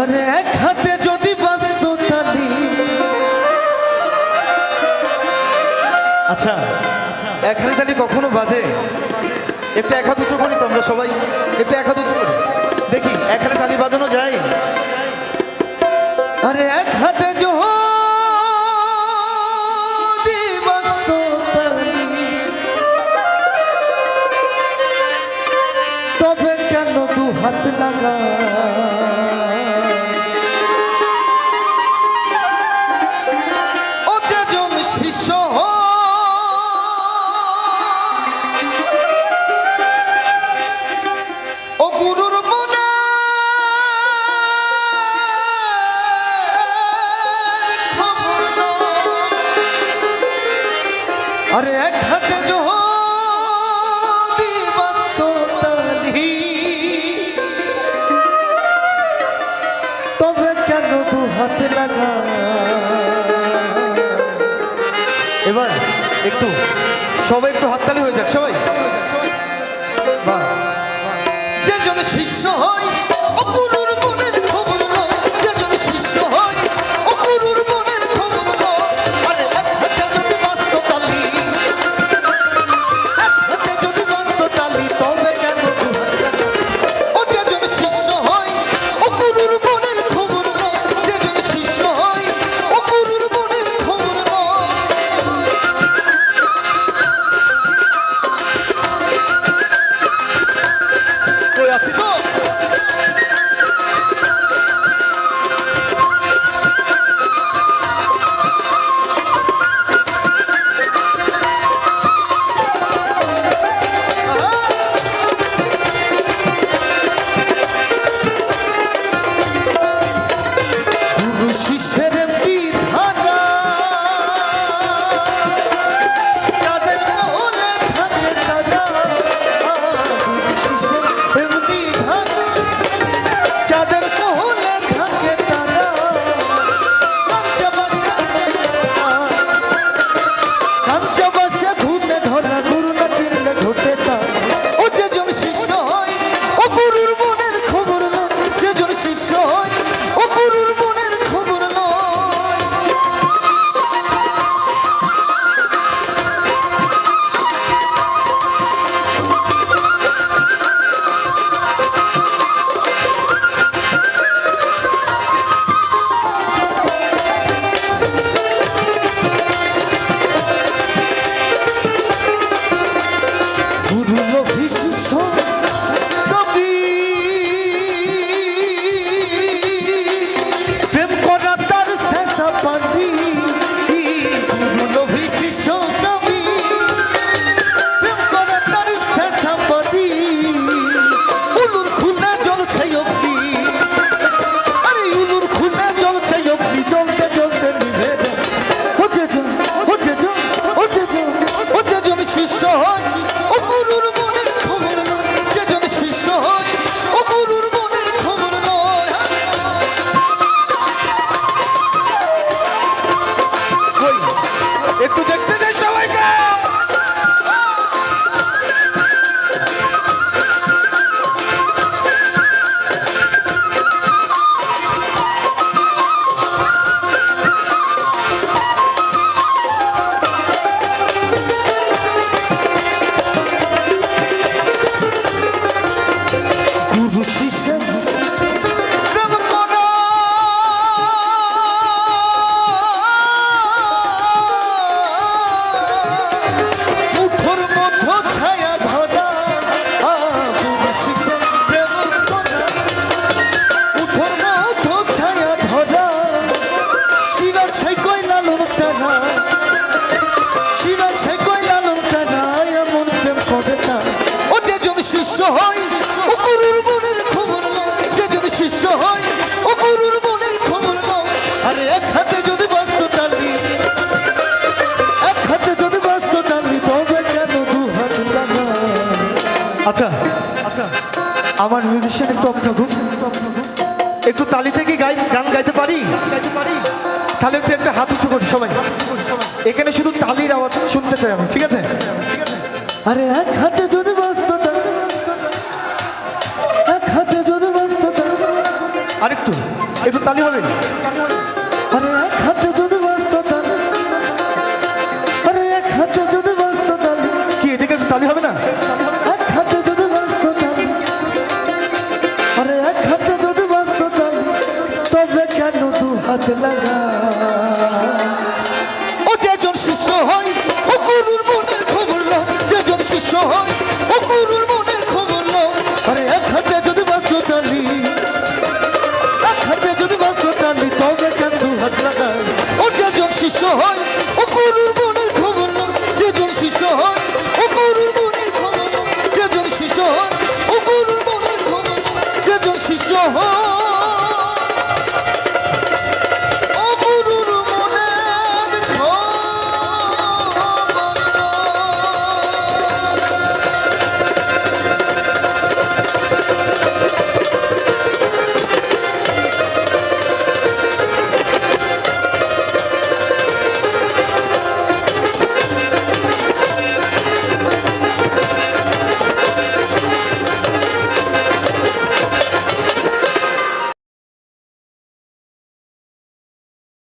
আর হাতে যদি বাঁচত তালি আচ্ছা এক হাতে কখনো বাজে? একটু এক হাত করি তো আমরা সবাই। একটু এক হাত উঁচু করি। দেখি, এক হাতে তালি বাজানো যায়? এবার একটু সবাই একটু হাততালি হয়ে যাক সবাই। যে জন শিষ্য হয় ঘুষিসে প্রেম কর। মুঠোর মধ্য ছায়া ধরা ঘুষিসে প্রেম কর। মুঠোর মধ্য ছায়া ধরা শিরা ছাই কই লালুর তারা আমার মিউজিশিয়ান একটু অপেক্ষা থাকুক একটু তালিতে কি গাই গান গাইতে পারি? তাহলে একটু একটা হাত উঁচু করি সবাই। এখানে শুধু তালির আওয়াজ শুনতে চাই আমি, ঠিক আছে? আরে এক হাতে যদি ব্যস্ততা, এক হাতে যদি ব্যস্ততা। আরেকটু, একটু তালি হবে তালি হবে? শিষ্য হইতে